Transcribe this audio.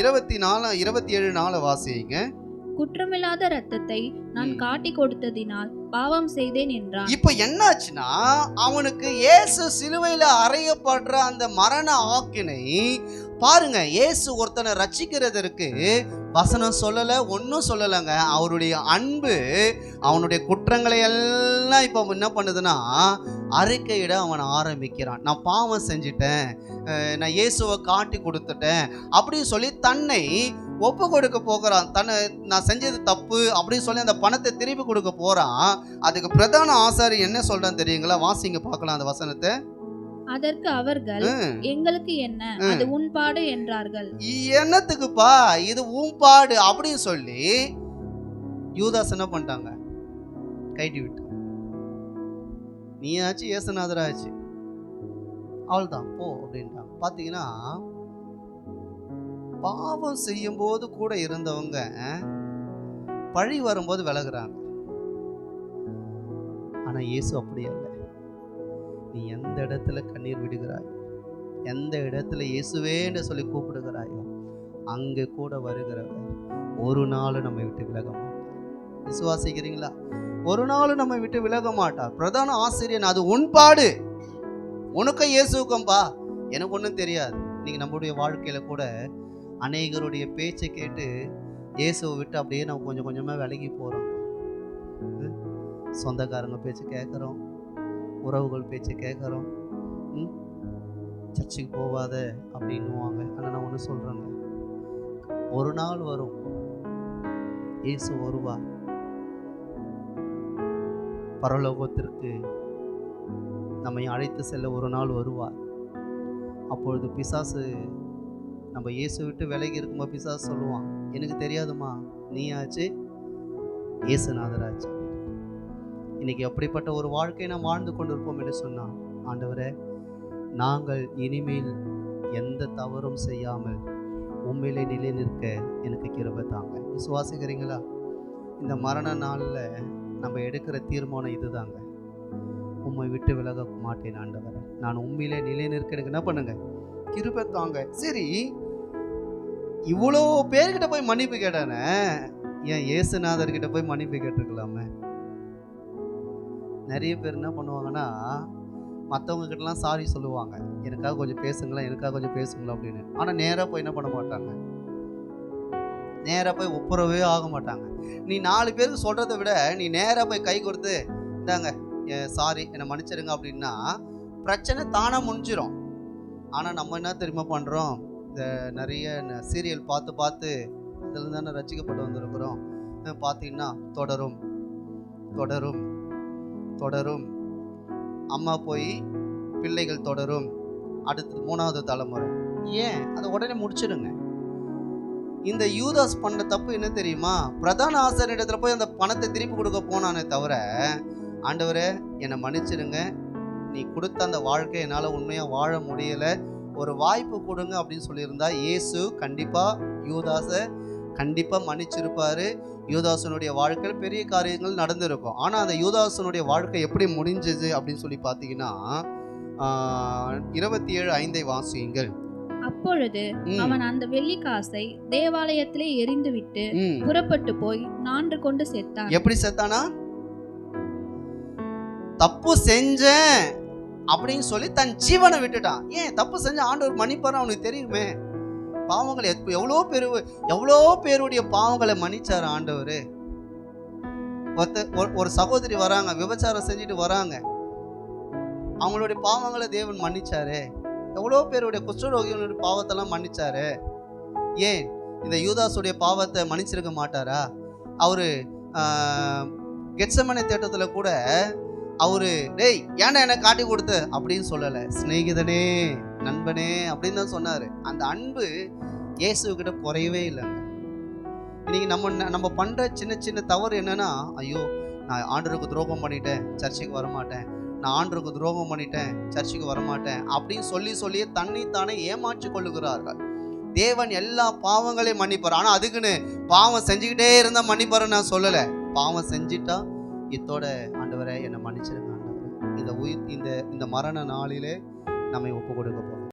இருபத்தி நாலு இருபத்தி ஏழு நாலு வாசிங்க. குற்றமில்லாத இரத்தத்தை நான். காட்டி கொடுத்ததினால் பாவம் செய்தேன் என்றான். இப்போ என்னாச்சுன்னா அவனுக்கு இயேசு சிலுவையில அறையப்படுற அந்த மரண ஆக்கினை பாருங்க இயேசு ஒருத்தனை ரட்சிக்கிறதற்கு வசனம் சொல்லல ஒன்றும் சொல்லலைங்க. அவருடைய அன்பு அவனுடைய குற்றங்களை எல்லாம் இப்போ என்ன பண்ணுதுன்னா அறிக்கையிட அவன் ஆரம்பிக்கிறான். நான் பாவம் செஞ்சிட்டேன். நான் இயேசுவை காட்டி கொடுத்துட்டேன். அப்படின்னு சொல்லி தன்னை ஒப்பு கொடுக்க போகிறான். தன்னை நான் செஞ்சது தப்பு அப்படின்னு சொல்லி அந்த பணத்தை திருப்பி கொடுக்க போறான். அதுக்கு பிரதான ஆசாரி என்ன சொல்றான்னு தெரியுங்களா? வாசிங்க பார்க்கலாம் அந்த வசனத்தை. அதற்கு அவர்கள். எங்களுக்கு என்ன? அது உன் பாடு என்றார்கள். என்னத்துக்குப்பா? இது ஊம்பாடு அப்படின்னு சொல்லி யூதாஸ் என்ன பண்ணிட்டாங்க? கைட்டி விட்டு. நீயாச்சு அவள் தான் போ அப்படின்ட்டாங்க. பார்த்தீங்கன்னா பாவம் செய்யும்போது கூட இருந்தவங்க பழி வரும்போது விலகுறாங்க. ஆனா இயேசு அப்படி இல்லை நீ எந்த இடத்துல கண்ணீர் விடுகிறாய் எந்த இடத்துல இயேசுவேன்னு சொல்லி கூப்பிடுகிறாயோ அங்கே கூட வருகிறவர். ஒரு நாள் நம்மை விட்டு விலக மாட்டார். விசுவாசிக்கிறீங்களா? ஒரு நாள் நம்ம விட்டு விலக மாட்டார். பிரதான ஆசிரியன் அது உன்பாடு உனக்கும் இயேசுக்கும்பா எனக்கு ஒன்றும் தெரியாது. நீங்கள் நம்முடைய வாழ்க்கையில் கூட அநேகருடைய பேச்சை கேட்டு இயேசுவை விட்டு அப்படியே நம்ம கொஞ்சம் கொஞ்சமாக விலகி போகிறோம் சொந்தக்காரங்க பேச்சு கேட்குறோம். உறவுகள் பேச்சு கேட்குறோம். ம்? சர்ச்சுக்கு போகாத அப்படின்னுவாங்க. ஆனால் நான் ஒன்று சொல்கிறேங்க ஒரு நாள் வரும். இயேசு வருவா பரலோகத்திற்கு நம்மை அழைத்து செல்ல ஒரு நாள் வருவார். அப்பொழுது பிசாசு நம்ம இயேசு விட்டு விலகி இருக்கும்போது பிசாசு சொல்லுவான் எனக்கு தெரியாதுமா நீயாச்சு இயேசுநாதராச்சு. இன்னைக்கு அப்படிப்பட்ட ஒரு வாழ்க்கையை நாம் வாழ்ந்து கொண்டிருப்போம் என்று சொன்னான். ஆண்டவரே நாங்கள் இனிமேல் எந்த தவறும் செய்யாமல் உண்மையிலே நிலை நிற்க எனக்கு கிருபை தாங்க. விசுவாசிக்கிறீங்களா? இந்த மரண நாளில் நம்ம எடுக்கிற தீர்மானம் இதுதாங்க. உண்மை விட்டு விலக மாட்டேன் ஆண்டவரே. நான் உண்மையிலே நிலை நிற்க எனக்கு என்ன பண்ணுங்க? கிருபை தாங்க. சரி இவ்வளோ பேர்கிட்ட போய் மன்னிப்பு கேட்டானே? ஏன் ஏசுநாதர்கிட்ட போய் மன்னிப்பு கேட்டிருக்கலாமே? நிறைய பேர் என்ன பண்ணுவாங்கன்னா மற்றவங்க கிட்டலாம் சாரி சொல்லுவாங்க. எனக்காக கொஞ்சம் பேசுங்களேன் எனக்காக கொஞ்சம் பேசுங்களேன் அப்படின்னு. ஆனால் நேராக போய் என்ன பண்ண மாட்டாங்க? நேராக போய் ஒப்புரவே ஆக மாட்டாங்க. நீ நாலு பேருக்கு சொல்கிறத விட நீ நேராக போய் கை கொடுத்து இந்தாங்க சாரி என்னை மன்னிச்சிடுங்க அப்படின்னா பிரச்சனை தானாக முடிஞ்சிடும் ஆனால் நம்ம என்ன தெரியுமா பண்ணுறோம் இந்த நிறைய சீரியல் பார்த்து பார்த்து இதில் தானே ரசிக்கப்பட்டு வந்திருக்கிறோம். பார்த்தீங்கன்னா தொடரும் தொடரும் தொடரும். அம்மா போய் பிள்ளைகள் தொடரும். அடுத்து மூணாவது தலைமுறை. ஏன்? அதை உடனே முடிச்சிடுங்க. இந்த யூதாஸ் பண்ண தப்பு என்ன தெரியுமா? பிரதான ஆசிரியரிடத்துல போய் அந்த பணத்தை திருப்பி கொடுக்க போனானே தவிர ஆண்டவரே என்னை மன்னிச்சிடுங்க. நீ கொடுத்த அந்த வாழ்க்கை என்னால் உண்மையாக வாழ முடியலை. ஒரு வாய்ப்பு கொடுங்க அப்படின்னு சொல்லியிருந்தா இயேசு கண்டிப்பாக யூதாஸை கண்டிப்பாக மன்னிச்சிருப்பாரு. யூதாசனுடைய வாழ்க்கையில் பெரிய காரியங்கள் நடந்திருக்கும். ஆனால் அந்த யூதாசனுடைய வாழ்க்கை எப்படி முடிஞ்சது அப்படின்னு சொல்லி பார்த்தீங்கன்னா இருபத்தி ஏழு ஐந்தை வாசியுங்கள். அப்பொழுது அவன் அந்த வெள்ளி காசை தேவாலயத்திலே எரிந்துவிட்டு. புறப்பட்டு போய் நான்று கொண்டு செத்தான். எப்படி செத்தானா? தப்பு செஞ்சேன் அப்படின்னு சொல்லி தன் ஜீவனை விட்டுட்டான். ஏன்? தப்பு செஞ்ச ஆண்டவர் மன்னிப்பாரு அவனுக்கு தெரியுமே? பாவங்களை எவ்வளோ பேரு எவ்வளோ பேருடைய பாவங்களை மன்னிச்சார் ஆண்டவர். ஒருத்த ஒரு- ஒரு சகோதரி வராங்க விபச்சாரம் செஞ்சுட்டு வராங்க. அவங்களுடைய பாவங்களை தேவன் மன்னிச்சாரு. எவ்வளோ பேருடைய குஷ்டரோகிகளுடைய பாவத்தெல்லாம் மன்னிச்சாரு? ஏன்? இந்த யூதாஸுடைய பாவத்தை மன்னிச்சிருக்க மாட்டாரா? அவரு கெட்சமனை தேட்டத்தில் கூட அவரு டேய் ஏன்டா என்ன காட்டி கொடுத்த? அப்படின்னு சொல்லலை. சிநேகிதனே நண்பனே அப்படின்னு தான் சொன்னார். அந்த அன்பு இயேசுக்கிட்ட குறையவே இல்லைங்க இன்னைக்கு நம்ம நம்ம பண்ணுற சின்ன சின்ன தவறு என்னன்னா ஐயோ நான் ஆண்டருக்கு துரோகம் பண்ணிட்டேன் சர்ச்சுக்கு வரமாட்டேன் நான் ஆண்டருக்கு துரோகம் பண்ணிட்டேன் சர்ச்சுக்கு வரமாட்டேன் அப்படின்னு சொல்லி சொல்லியே தன்னைத்தானே ஏமாற்றி கொள்ளுகிறார்கள். தேவன் எல்லா பாவங்களையும் மன்னிப்பார். ஆனால் அதுக்குன்னு பாவம் செஞ்சுக்கிட்டே இருந்தால் மன்னிப்பாரு நான் சொல்லலை. பாவம் செஞ்சிட்டா இத்தோட ஆண்டவரை என்னை மன்னிச்சிருங்க ஆண்டவர். இந்த உயிர் இந்த இந்த மரண நாளிலே நம்மை ஒப்பு கொடுக்க போகிறோம்